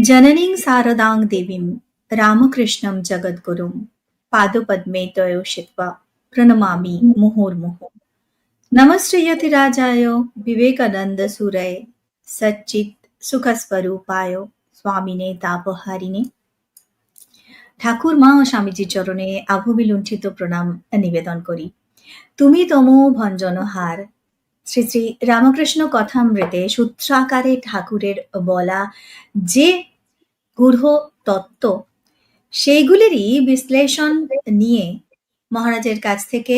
জননীং শারদাং দেবীম রামকৃষ্ণম জগদ্গুরুম পাদপদ্মে তয়োষিত্বা প্রণমামি মুহুর্মুহু নমশ্রীয়তিরাজায় বিবেকানন্দ সুরয় সচ্চিত সুখস্বরূপায় স্বামিনে তাপহারিণে ঠাকুর মা ও স্বামীজি চরণে আভবিলুণ্ঠিত প্রণাম নিবেদন করি তুমি তমো ভঞ্জনহার শ্রী শ্রী রামকৃষ্ণ কথামৃতে সূত্রাকারে ঠাকুরের বলা যে গূঢ় তত্ত্ব, সেইগুলিরই বিশ্লেষণ নিয়ে মহারাজের কাছ থেকে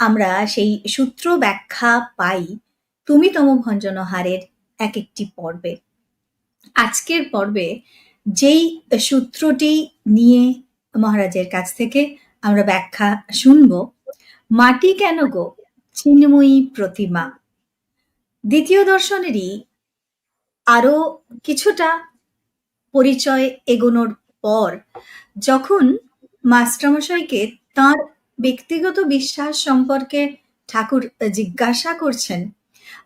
আমরা সেই সূত্র ব্যাখ্যা পাই তুমি তম ভঞ্জনহারের এক একটি পর্বে। আজকের পর্বে যেই সূত্রটি নিয়ে মহারাজের কাছ থেকে আমরা ব্যাখ্যা শুনব, মাটি কেন গো? চিন্ময়ী প্রতিমা। দ্বিতীয় দর্শনেরই আরও কিছুটা পরিচয় এগোনোর পর যখন মাস্টারমশাইকে তার ব্যক্তিগত বিশ্বাস সম্পর্কে ঠাকুর জিজ্ঞাসা করছেন,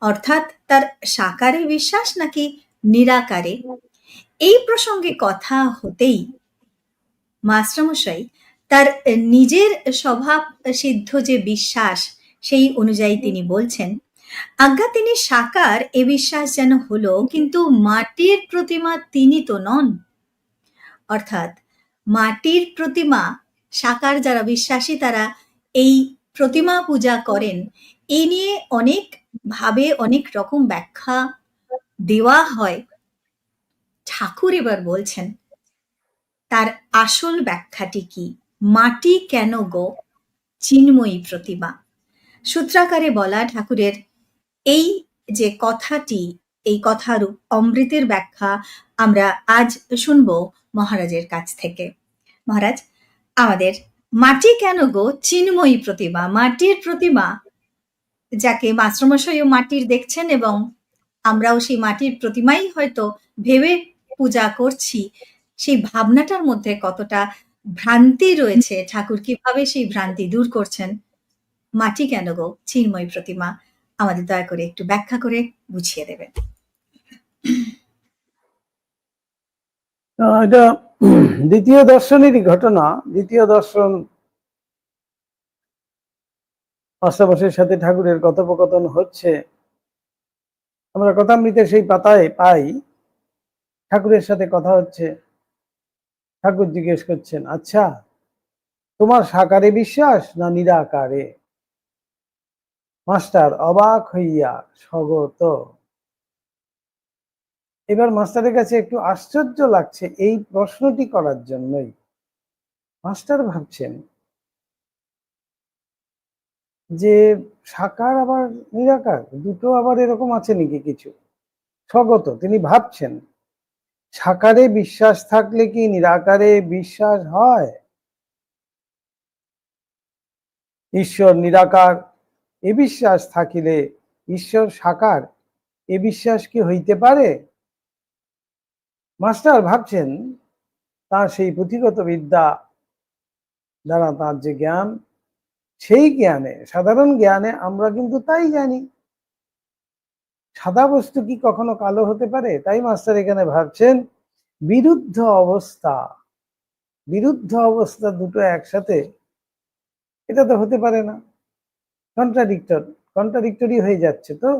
অর্থাৎ তার সাকারে বিশ্বাস নাকি নিরাকারে, এই প্রসঙ্গে কথা হতেই মাস্টারমশাই তার নিজের স্বভাব সিদ্ধ যে বিশ্বাস সেই অনুযায়ী তিনি বলছেন আজ্ঞা তিনি সাকার এ বিশ্বাস যেন হলো, কিন্তু মাটির প্রতিমা তিনি তো নন। অর্থাৎ মাটির প্রতিমা, সাকার যারা বিশ্বাসী তারা এই প্রতিমা পূজা করেন এই নিয়ে অনেক ভাবে অনেক রকম ব্যাখ্যা দেওয়া হয়। ঠাকুর এবার বলছেন, তার আসল ব্যাখ্যাটি কি? মাটি কেন গো? চিন্ময়ী প্রতিমা। সূত্রাকারে বলা ঠাকুরের, এই যে কথাটি, এই কথার অমৃতের ব্যাখ্যা আমরা আজ শুনব মহারাজের কাছ থেকে। মহারাজ, আমাদের মাটি কেন গো চিন্ময়ী প্রতিমা, মাটির প্রতিমা? যাকে মাস্টারমশাইও মাটির দেখছেন এবং আমরাও সেই মাটির প্রতিমাই হয়তো ভেবে পূজা করছি, সেই ভাবনাটার মধ্যে কতটা ভ্রান্তি রয়েছে? ঠাকুর কীভাবে সেই ভ্রান্তি দূর করছেন? মাটি কেন গো? চিন্ময় প্রতিমা। আমাদের দয়া করে একটু ব্যাখ্যা করে বুঝিয়ে দেবেন এটা দ্বিতীয় দর্শনেরই ঘটনা। দ্বিতীয় দর্শন অষ্টাবশের সাথে ঠাকুরের কথোপকথন হচ্ছে। আমরা কথামৃতের সেই পাতায় পাই, ঠাকুরের সাথে কথা হচ্ছে। ঠাকুর জিজ্ঞেস করছেন আচ্ছা তোমার সাকারে বিশ্বাস না নিরাকারে? মাস্টার অবাক হইয়া স্বগত। এবার মাস্টারের কাছে একটু আশ্চর্য লাগছে এই প্রশ্নটি করার জন্যই। মাস্টার ভাবছেন যে সাকার আবার নিরাকার? দুটো আবার এরকম আছে নাকি কিছু? স্বগত, তিনি ভাবছেন, সাকারে বিশ্বাস থাকলে কি নিরাকারে বিশ্বাস হয়? ঈশ্বর নিরাকার এ বিশ্বাস থাকিলে ঈশ্বর সাকার? এ বিশ্বাস কি হইতে পারে? মাস্টার ভাবছেন, তার সেই পুঁথিগত বিদ্যা দ্বারা তার যে জ্ঞান, সেই জ্ঞানে, সাধারণ জ্ঞানে আমরা কিন্তু তাই জানি। সাদা বস্তু কি কখনো কালো হতে পারে? তাই মাস্টার এখানে ভাবছেন, বিরুদ্ধ অবস্থা বিরুদ্ধ অবস্থা দুটো একসাথে, এটা তো হতে পারে না। কন্ট্রাডিক্টর কন্ট্রাডিক্টরি হয়ে যাচ্ছে তো?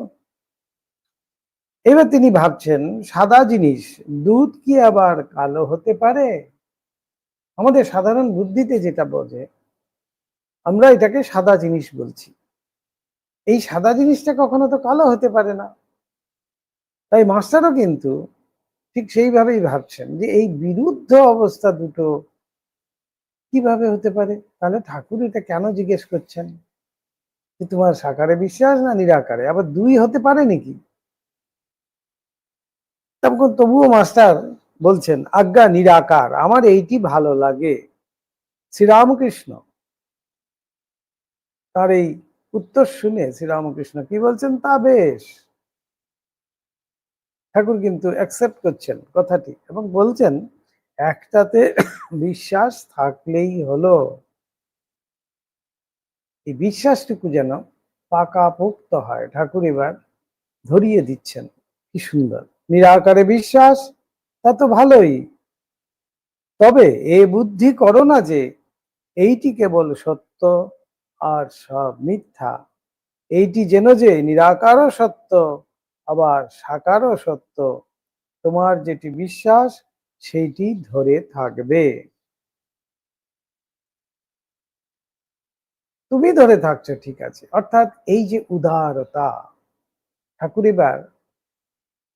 এবার তিনি ভাবছেন, সাদা জিনিস, দুধ কি আবার কালো হতে পারে? আমাদের সাধারণ বুদ্ধিতে যেটা বোঝে আমরা এটাকে সাদা জিনিস বলছি। এই সাদা জিনিসটা কখনো তো কালো হতে পারে না। তাই মাস্টারও কিন্তু ঠিক সেইভাবেই ভাবছেন যে এই বিরুদ্ধ অবস্থা দুটো কীভাবে হতে পারে? তাহলে ঠাকুর এটা কেন জিজ্ঞেস করছেন? যে তোমার সাকারে বিশ্বাস না নিরাকারে? আবার দুই হতে পারে নাকি? তখন তবুও মাস্টার বলছেন, আজ্ঞা নিরাকার, আমার এইটি ভালো লাগে। শ্রীরামকৃষ্ণ। তার এই উত্তর শুনে শ্রীরামকৃষ্ণ কি বলছেন? তা বেশ। ঠাকুর কিন্তু অ্যাকসেপ্ট করছেন কথাটি এবং বলছেন, একটাতে বিশ্বাস থাকলেই হলো। এই বিশ্বাসটুকু যেন পাকা পোক্ত হয়। ঠাকুর এবার ধরিয়ে দিচ্ছেন। কি সুন্দর। নিরাকারে বিশ্বাস, তা তো ভালোই। তবে এ বুদ্ধি করো না যে, এইটি কেবল সত্য আর সব মিথ্যা। এইটি যেন যে নিরাকারও সত্য, আবার সাকারও সত্য। তোমার যেটি বিশ্বাস, সেইটি ধরে থাকবে। তুমি ধরে থাকছো, ঠিক আছে। অর্থাৎ এই যে উদারতা, ঠাকুর এবার,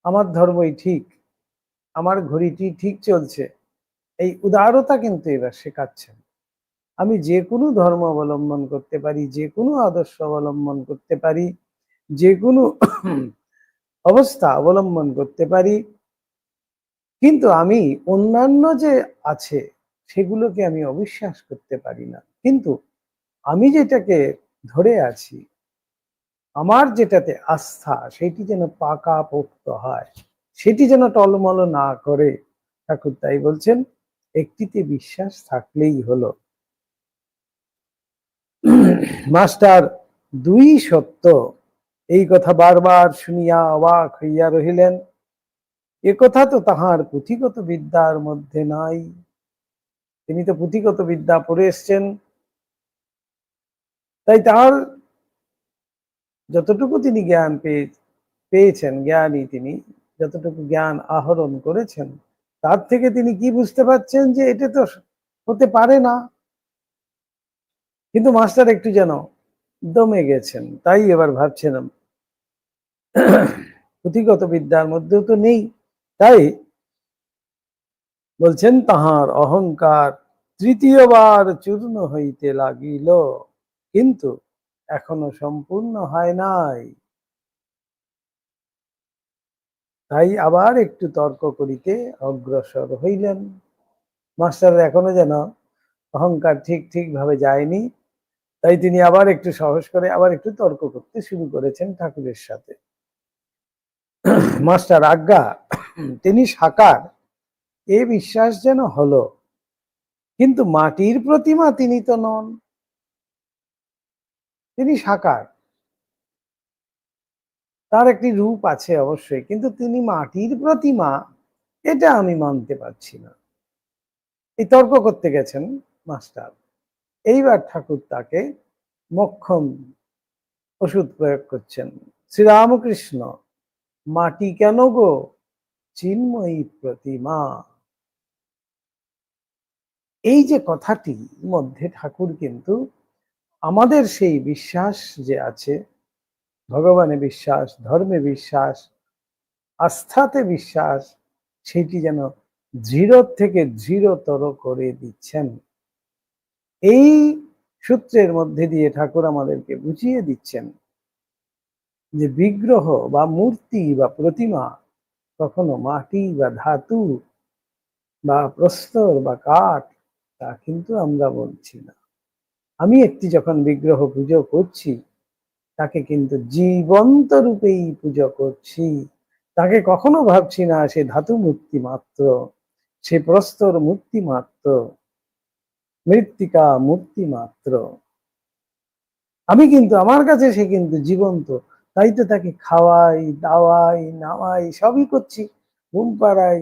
আমার ধর্মই ঠিক, আমার ঘড়িটি ঠিক চলছে, এই উদারতা কিন্তু এবার শেখাচ্ছেন আমি যে কোনো ধর্ম অবলম্বন করতে পারি, যে কোনো আদর্শ অবলম্বন করতে পারি, যে কোনো অবস্থা অবলম্বন করতে পারি, কিন্তু আমি অন্যান্য যে আছে, সেগুলোকে আমি অবিশ্বাস করতে পারি না। কিন্তু আমি যেটাকে ধরে আছি, আমার যেটাতে আস্থা, সেটি যেন পাকা পোক্ত হয়, সেটি যেন টলমল না করে। ঠাকুর তাই বলছেন, একটিতে বিশ্বাস থাকলেই হলো। মাস্টার, দুই সত্য। এই কথা বারবার শুনিয়া অবাক হইয়া রহিলেন, এ কথা তো তাহার পুঁথিগত বিদ্যার মধ্যে নাই। তিনি তো পুঁথিগত বিদ্যা পড়ে এসছেন তাই তার যতটুকু তিনি জ্ঞান পেয়ে পেয়েছেন, জ্ঞানী তিনি, যতটুকু জ্ঞান আহরণ করেছেন, তার থেকে তিনি কি বুঝতে পারছেন যে এটা তো হতে পারে না? কিন্তু মাস্টার একটু যেন দমে গেছেন, তাই এবার ভাবছেন পুঁথিগত বিদ্যার মধ্যেও তো নেই, তাই বলছেন, তাহার অহংকার তৃতীয়বার চূর্ণ হইতে লাগিল। কিন্তু এখনও সম্পূর্ণ হয় নাই। তাই আবার একটু তর্ক করিতে অগ্রসর হইলেন। মাস্টার এখনও যেন অহংকার ঠিক ঠিক ভাবে যায়নি, তাই তিনি আবার একটু সাহস করে আবার একটু তর্ক করতে শুরু করেছেন ঠাকুরের সাথে। মাস্টার আজ্ঞা, তিনি সাকার, এ বিশ্বাস যেন হলো, কিন্তু মাটির প্রতিমা তিনি তো নন। তিনি সাকার। তার একটি রূপ আছে অবশ্যই, কিন্তু তিনি মাটির প্রতিমা, এটা আমি মানতে পারছি না। এই তর্ক করতে গেছেন মাস্টার। এইবার ঠাকুর তাকে মক্ষম ওষুধ প্রয়োগ করছেন। শ্রীরামকৃষ্ণ, মাটি কেন গো? চিন্ময়ী প্রতিমা। এই যে কথাটি মধ্যে ঠাকুর কিন্তু আমাদের সেই বিশ্বাস যে আছে, ভগবানে বিশ্বাস, ধর্মে বিশ্বাস, আস্থাতে বিশ্বাস, সেটি যেন দৃঢ় থেকে দৃঢ়তর করে দিচ্ছেন। এই সূত্রের মধ্যে দিয়ে ঠাকুর আমাদেরকে বুঝিয়ে দিচ্ছেন যে বিগ্রহ বা মূর্তি বা প্রতিমা, কখনো মাটি বা ধাতু বা প্রস্তর বা কাঠ, তা কিন্তু আমরা বলছি না। আমি একটি যখন বিগ্রহ পুজো করছি, তাকে কিন্তু জীবন্ত রূপেই পুজো করছি। তাকে কখনো ভাবছি না সে ধাতু মূর্তি মাত্র, সে প্রস্তর মূর্তি মাত্র, মৃত্তিকা মূর্তি মাত্র। আমি কিন্তু, আমার কাছে সে কিন্তু জীবন্ত। তাই তো তাকে খাওয়াই, দাওয়াই, নামাই, সবই করছি। ঘুম পাড়াই।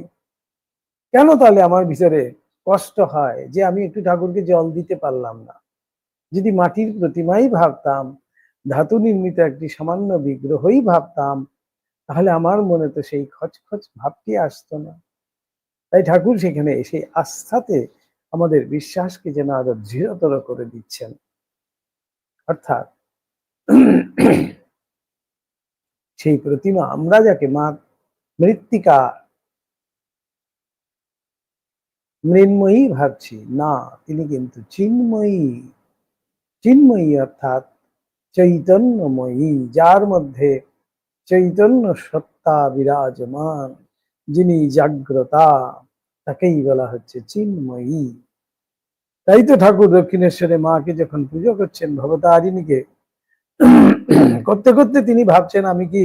কেন তাহলে আমার ভিতরে কষ্ট হয় যে আমি একটু ঠাকুরকে জল দিতে পারলাম না? যদি মাটির প্রতিমাই ভাবতাম, ধাতু নির্মিত একটি সামান্য বিগ্রহই ভাবতাম, তাহলে আমার মনে তো সেই খচখচ ভাবটি আসতো না। তাই ঠাকুর সেখানে সেই আস্থাতে আমাদের বিশ্বাসকে যেন আরও দৃঢ়তর করে দিচ্ছেন। অর্থাৎ সেই প্রতিমা আমরা যাকে মা মৃত্তিকা মৃন্ময়ী ভাবছি, না, তিনি কিন্তু চিন্ময়ী। চিন্ময়ী অর্থাৎ চৈতন্যময়ী যার মধ্যে চৈতন্য সত্তা বিরাজমান যিনি জাগ্রতা তাকেই বলা হচ্ছে চিন্ময়ী তাই তো ঠাকুর দক্ষিণেশ্বরে মাকে যখন পুজো করছেন ভবতারিণীকে, করতে করতে তিনি ভাবছেন, আমি কি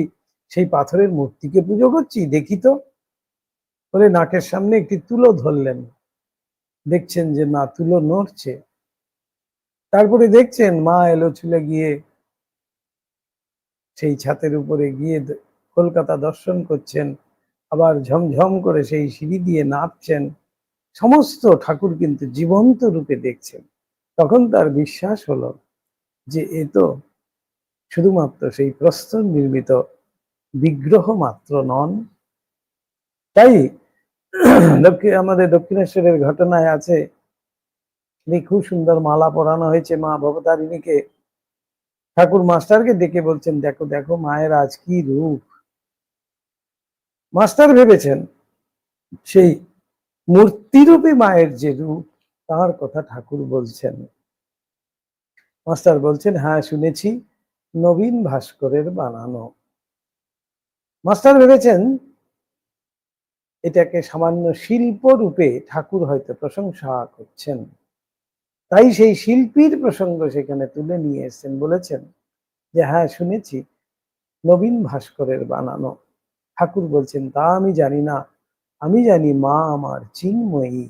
সেই পাথরের মূর্তিকে পুজো করছি? দেখি তো। বলে নাকের সামনে একটি তুলো ধরলেন। দেখছেন যে না, তুলো নড়ছে। তারপরে দেখছেন মা এলো চলে গিয়ে সেই ছাতের উপরে গিয়ে কলকাতা দর্শন করছেন, আবার ঝমঝম করে সেই সিঁড়ি দিয়ে নামছেন, সমস্ত ঠাকুর কিন্তু জীবন্ত রূপে দেখছেন। তখন তার বিশ্বাস হলো যে এ তো শুধুমাত্র সেই প্রস্তর নির্মিত বিগ্রহ মাত্র নন। তাই আমাদের দক্ষিণেশ্বরের ঘটনায় আছে খুব সুন্দর মালা পরানো হয়েছে মা ভবতারিণীকে। ঠাকুর মাস্টারকে ডেকে বলছেন, দেখো দেখো, মায়ের আজ কি রূপ। মাস্টার ভেবেছেন, সেই মূর্তিরূপী মায়ের যে রূপ, তার কথা ঠাকুর বলছেন। মাস্টার বলছেন হ্যাঁ শুনেছি, নবীন ভাস্করের বানানো। মাস্টার ভেবেছেন, এটাকে সামান্য শিল্প রূপে ঠাকুর হয়তো প্রশংসা করছেন। তাই সেই শিল্পীর প্রসঙ্গ সেখানে তুলে নিয়ে এসেছেন বলেছেন যে হ্যাঁ শুনেছি। নবীন ভাস্করের বানানো। ঠাকুর বলছেন, তা আমি জানি না। আমি জানি মা আমার চিন্ময়ী।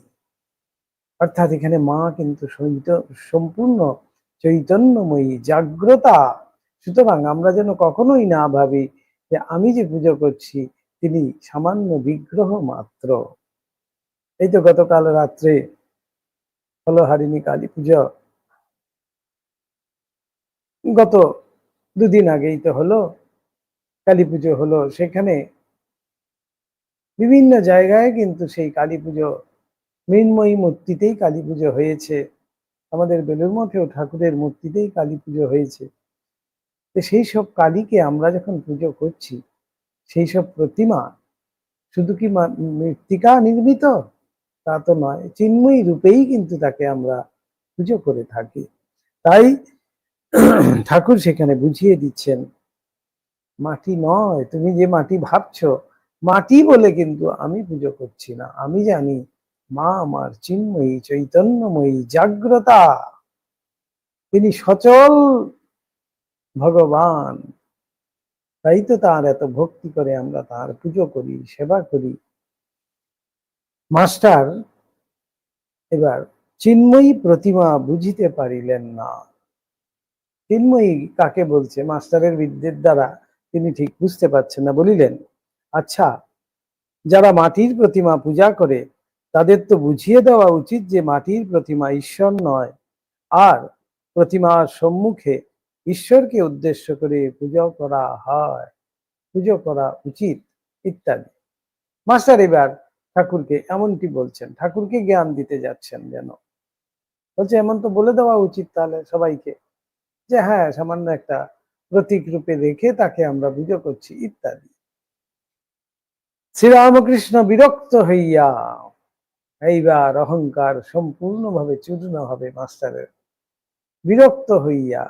অর্থাৎ এখানে মা কিন্তু সম্পূর্ণ চৈতন্যময়ী, জাগ্রতা। সুতরাং আমরা যেন কখনোই না ভাবি যে, আমি যে পুজো করছি, তিনি সামান্য বিগ্রহ মাত্র। এই তো গতকাল রাত্রে হলো হারিণী কালী পুজো। গত দুদিন আগেই তো হলো কালী পুজো হলো। সেখানে বিভিন্ন জায়গায় কিন্তু সেই কালী পুজো, মৃন্ময়ী মূর্তিতেই কালী পুজো হয়েছে। আমাদের বেলুর মঠেও ঠাকুরের মূর্তিতেই কালী পুজো হয়েছে। তো সেই সব কালীকে আমরা যখন পুজো করছি, সেই সব প্রতিমা শুধু কি মৃত্তিকা নির্মিত? তা তো নয়, চিন্ময়ী রূপেই কিন্তু তাকে আমরা পুজো করে থাকি। তাই ঠাকুর সেখানে বুঝিয়ে দিচ্ছেন, মাটি নয়, তুমি যে মাটি ভাবছ, মাটি বলে কিন্তু আমি পুজো করছি না। আমি জানি, মা আমার চিন্ময়ী, চৈতন্যময়ী, জাগ্রতা। তিনি সচল ভগবান। তাই তো তার এত ভক্তি করে আমরা তার পুজো করি, সেবা করি। মাস্টার, এবার চিন্ময়ী প্রতিমা বুঝিতে পারিলেন না। চিন্ময়ী কাকে বলছে? মাস্টারের বিদ্যের দ্বারা তিনি ঠিক বুঝতে পারছেন না, বলিলেন আচ্ছা যারা মাটির প্রতিমা পূজা করে, তাদের তো বুঝিয়ে দেওয়া উচিত যে মাটির প্রতিমা ঈশ্বর নয়। আর প্রতিমার সম্মুখে ঈশ্বরকে উদ্দেশ্য করে পুজো করা হয়, পুজো করা উচিত, ইত্যাদি। মাস্টার এবার ঠাকুরকে, এমনটি বলছেন। ঠাকুরকে জ্ঞান দিতে যাচ্ছেন যেন। বলছে, এমন তো বলে দেওয়া উচিত তাহলে সবাইকে যে হ্যাঁ সামান্য একটা প্রতীক রূপে রেখে তাকে আমরা পুজো করছি, ইত্যাদি। শ্রীরামকৃষ্ণ বিরক্ত হইয়া এইবার অহংকার সম্পূর্ণভাবে চূর্ণ হবে, মাস্টারের। বিরক্ত হইয়া,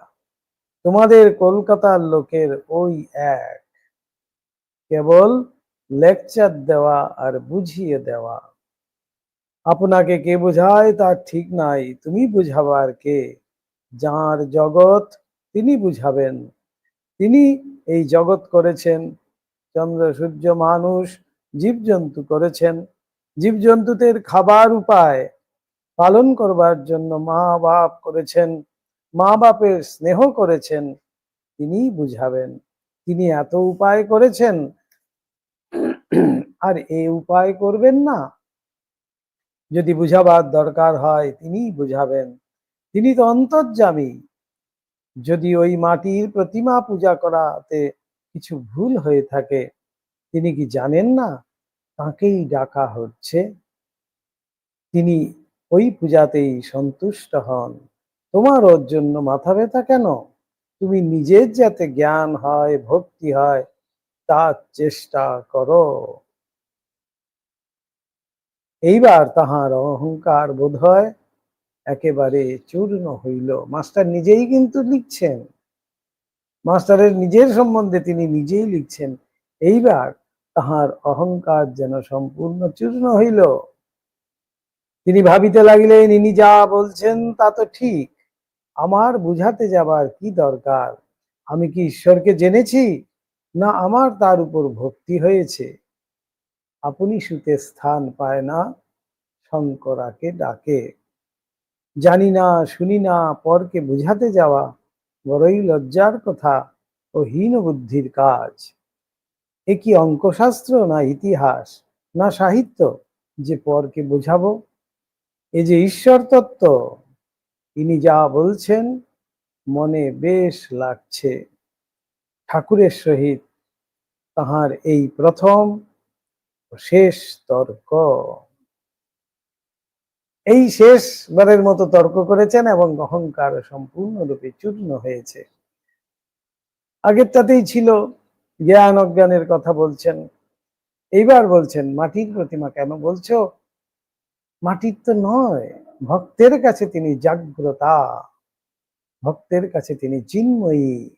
তোমাদের কলকাতার লোকের ওই এক, কেবল লেকচার দেওয়া আর বুঝিয়ে দেওয়া। আপনাকে কে বোঝায় তার ঠিক নাই, তুমি বুঝাবার কে? যার জগৎ তিনি বুঝাবেন। তিনি এই জগৎ করেছেন, চন্দ্র, সূর্য, মানুষ, জীবজন্তু করেছেন। জীবজন্তুদের খাবার উপায় পালন করবার জন্য মা বাপ করেছেন, মা বাপের স্নেহ করেছেন তিনিই বুঝাবেন। তিনি এত উপায় করেছেন আর এই উপায় করবেন না। যদি বুঝাবার দরকার হয়, তিনিই বুঝাবেন। তিনি তো অন্তর্যামী। যদি ওই মাটির প্রতিমা পূজা করাতে কিছু ভুল হয়ে থাকে, তিনি কি জানেন না? তাকেই ডাকা হচ্ছে। তিনি ওই পূজাতেই সন্তুষ্ট হন। তোমার ওর জন্য মাথা ব্যথা কেন? তুমি নিজের যাতে জ্ঞান হয়, ভক্তি হয়, তার চেষ্টা করো। এইবার তাহার অহংকার বোধ হয় একেবারে চূর্ণ হইল। মাস্টার নিজেই কিন্তু লিখছেন। মাস্টারের নিজের সম্বন্ধে তিনি নিজেই লিখছেন। এইবার তাহার অহংকার যেন সম্পূর্ণ চূর্ণ হইল। তিনি ভাবিতে লাগিলেন, ইনি যা বলছেন তা তো ঠিক। আমার বুঝাতে যাবার কি দরকার? আমি কি ঈশ্বরকে জেনেছি? না আমার তার উপর ভক্তি হয়েছে? আপনি সুতে স্থান পায় না, শঙ্করাকে ডাকে। জানি না, শুনি না, পরকে বুঝাতে যাওয়া, বড়ই লজ্জার কথা ও হীন বুদ্ধির কাজ। এ কি অঙ্কশাস্ত্র না ইতিহাস, না সাহিত্য যে পরকে বোঝাবো? এ যে ঈশ্বর তত্ত্ব, ইনি যা বলছেন, মনে বেশ লাগছে। ঠাকুরের সহিত তাহার এই প্রথম শেষ তর্ক। এই শেষবারের মতো তর্ক করেছেন এবং অহংকার সম্পূর্ণরূপে চূর্ণ হয়েছে। আগেরটাতেই ছিল জ্ঞান অজ্ঞানের কথা বলছেন। এইবার বলছেন, মাটির প্রতিমা কেন বলছো? মাটির তো নয়, ভক্তের কাছে তিনি জাগ্রতা, ভক্তের কাছে তিনি চিন্ময়ী।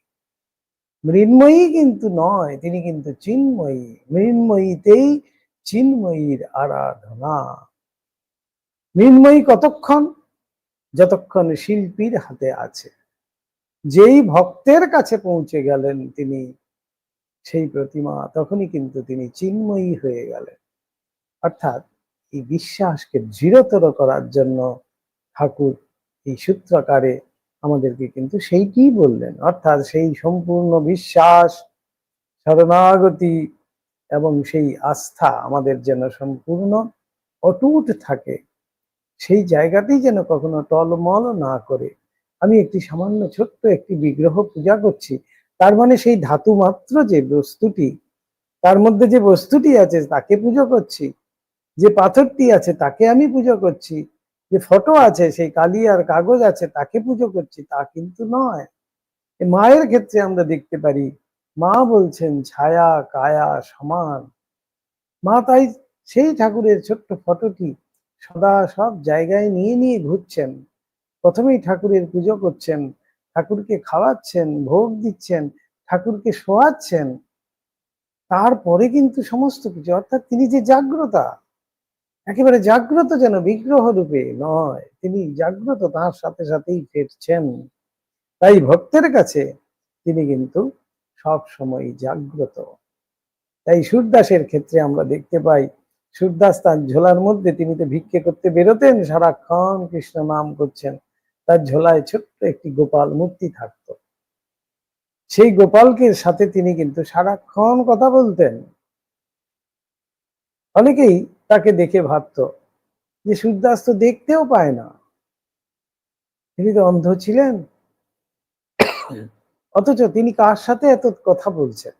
মৃন্ময়ী কিন্তু নয়, তিনি কিন্তু চিন্ময়ী। মৃন্ময়ীতেই চিন্ময়ীর আরাধনা। মৃন্ময়ী কতক্ষণ? যতক্ষণ শিল্পীর হাতে আছে। যেই ভক্তের কাছে পৌঁছে গেলেন তিনি, সেই প্রতিমা তখনই কিন্তু তিনি চিন্ময়ী হয়ে গেলেন। অর্থাৎ এই বিশ্বাসকে দৃঢ়তর করার জন্য ঠাকুর এই সূত্রাকারে আমাদেরকে কিন্তু সেইটি বললেন। অর্থাৎ সেই সম্পূর্ণ বিশ্বাস, শরণাগতি এবং সেই আস্থা আমাদের যেন সম্পূর্ণ অটুট থাকে, সেই জায়গাটি যেন কখনো টলমল না করে। আমি একটি সামান্য ছোট্ট একটি বিগ্রহ পূজা করছি, তার মানে সেই ধাতু মাত্র যে বস্তুটি, তার মধ্যে যে বস্তুটি আছে তাকে পুজো করছি, যে পাথরটি আছে তাকে আমি পুজো করছি, যে ফটো আছে সেই কালি আর কাগজ আছে তাকে পুজো করছি, তা কিন্তু নয়। মায়ের ক্ষেত্রে আমরা দেখতে পারি মা বলছেন, ছায়া, কায়া, সমান। মা তাই সেই ঠাকুরের ছোট্ট ফটোটি সদা সব জায়গায় নিয়ে নিয়ে ঘুরছেন। প্রথমেই ঠাকুরের পুজো করছেন, ঠাকুরকে খাওয়াচ্ছেন, ভোগ দিচ্ছেন, ঠাকুরকে শোয়াচ্ছেন। তারপরে কিন্তু সমস্ত কিছু, অর্থাৎ তিনি যে জাগ্রতা, একেবারে জাগ্রত যেন বিগ্রহ রূপে নয়, তিনি জাগ্রত তার সাথে সাথেই ফিরছেন। তাই ভক্তের কাছে তিনি কিন্তু সব সময় জাগ্রত। তাই সুরদাসের ক্ষেত্রে আমরা দেখতে পাই, সুরদাস তার ঝোলার মধ্যে তিনি তো ভিক্ষে করতে বেরোতেন, সারাক্ষণ কৃষ্ণ নাম করছেন। তার ঝোলায় ছোট্ট একটি গোপাল মূর্তি থাকতো। সেই গোপালকে সাথে তিনি কিন্তু সারাক্ষণ কথা বলতেন। অনেকেই তাকে দেখে ভাবতো যে সূর্যাস্ত দেখতেও পায় না। তিনি তো অন্ধ ছিলেন। অথচ তিনি কার সাথে এত কথা বলছেন?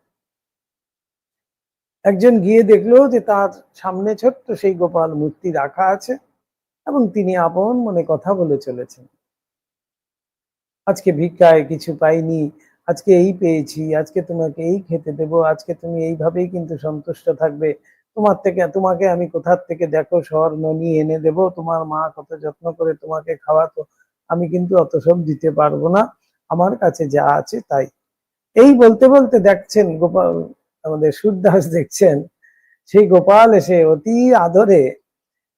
একজন গিয়ে দেখল যে তার সামনে ছোট্ট সেই গোপাল মূর্তি রাখা আছে এবং তিনি আপন মনে কথা বলে চলেছেন। আজকে ভিক্ষায় কিছু পাইনি, আজকে এই পেয়েছি, আজকে তোমাকে এই খেতে দেব, আজকে তুমি এইভাবেই কিন্তু সন্তুষ্ট থাকবে। তোমার থেকে, তোমাকে আমি কোথার থেকে দেখো, স্বর্ণ নিয়ে এনে দেব, তোমার মা কত যত্ন করে তোমাকে খাওয়াতো, আমি কিন্তু অত সব দিতে পারব না। আমার কাছে যা আছে তাই। এই বলতে বলতে দেখছেন গোপাল, আমাদের সুরদাস দেখছেন, সেই গোপাল এসে অতি আদরে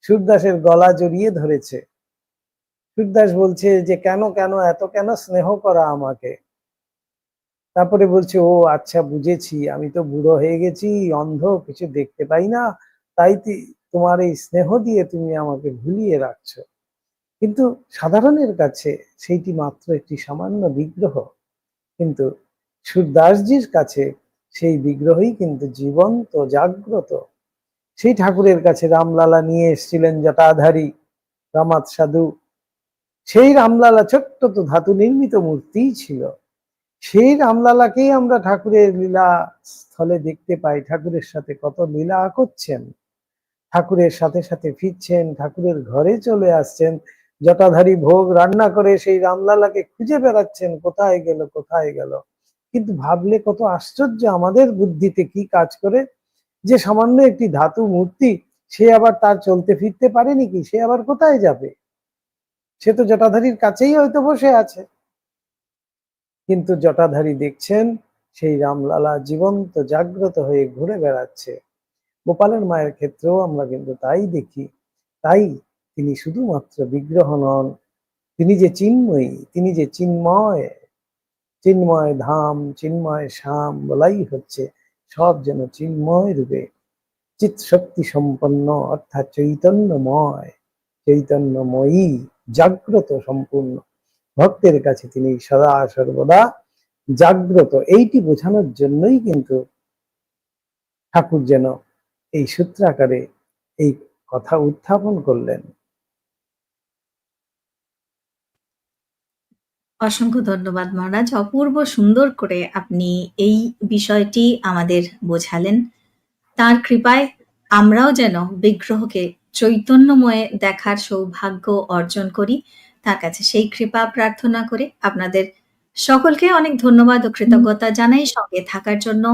সুরদাসের গলা জড়িয়ে ধরেছে। সুরদাস বলছে যে, কেন কেন, এত কেন স্নেহ করা আমাকে? তারপরে বলছে, ও আচ্ছা বুঝেছি, আমি তো বুড়ো হয়ে গেছি, অন্ধ, কিছু দেখতে পাই না, তাই তোমার এই স্নেহ দিয়ে তুমি আমাকে ভুলিয়ে রাখছো। কিন্তু সাধারণের কাছে সেইটি মাত্র একটি সামান্য বিগ্রহ। কিন্তু সুরদাসজির কাছে সেই বিগ্রহই কিন্তু জীবন্ত, জাগ্রত। সেই ঠাকুরের কাছে রামলালা নিয়ে এসেছিলেন জটাধারী রামাত সাধু। সেই রামলালা ছোট্ট তো ধাতু নির্মিত মূর্তিই ছিল। সেই রামলালাকেই আমরা ঠাকুরের লীলা স্থলে দেখতে পাই। ঠাকুরের সাথে কত লীলা করছেন। ঠাকুরের সাথে সাথে ফিরছেন, ঠাকুরের ঘরে চলে আসছেন। জটাধারী ভোগ রান্না করে সেই রামলালাকে খুঁজে বেড়াচ্ছেন, কোথায় গেল কোথায় গেল? কিন্তু ভাবলে কত আশ্চর্য আমাদের বুদ্ধিতে কি কাজ করে? যে সামান্য একটি ধাতু মূর্তি, সে আবার তার চলতে ফিরতে পারেনি কি? সে আবার কোথায় যাবে? সে তো জটাধারীর কাছেই হয়তো বসে আছে। কিন্তু জটাধারী দেখছেন, সেই রামলালা জীবন্ত, জাগ্রত হয়ে ঘুরে বেড়াচ্ছে। গোপালের মায়ের ক্ষেত্রেও আমরা কিন্তু তাই দেখি। তাই তিনি শুধুমাত্র বিগ্রহ নন, তিনি যে চিন্ময়ী, তিনি যে চিন্ময় চিন্ময় ধাম, চিন্ময় শ্যাম, বলাই হচ্ছে, সব যেন চিন্ময় রূপে। চিত শক্তি সম্পন্ন, অর্থাৎ চৈতন্যময়, চৈতন্যময়ী, জাগ্রত সম্পূর্ণ। ভক্তের কাছে তিনি সদা সর্বদা জাগ্রত। এইটি বোঝানোর জন্যই কিন্তু ঠাকুর যেন এই সূত্রাকারে এই কথা উত্থাপন করলেন। অসংখ্য ধন্যবাদ মহারাজ। অপূর্ব সুন্দর করে আপনি এই বিষয়টি আমাদের বোঝালেন। তার কৃপায় আমরাও যেন বিগ্রহকে চৈতন্যময়ে দেখার সৌভাগ্য অর্জন করি। তার কাছে সেই কৃপা প্রার্থনা করে আপনাদের সকলকে অনেক ধন্যবাদ ও কৃতজ্ঞতা জানাই। সঙ্গে থাকার জন্য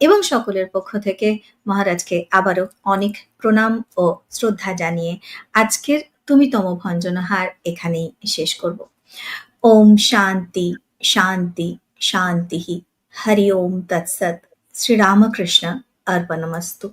এবং সকলের পক্ষ থেকে মহারাজকে আবারও অনেক প্রণাম ও শ্রদ্ধা জানিয়ে আজকের তুমিতম ভঞ্জনহার এখানেই শেষ করব। ओम शांति शांति शांति। ही हरि ओम तत्सत। श्री रामकृष्ण अर्पणमस्तु।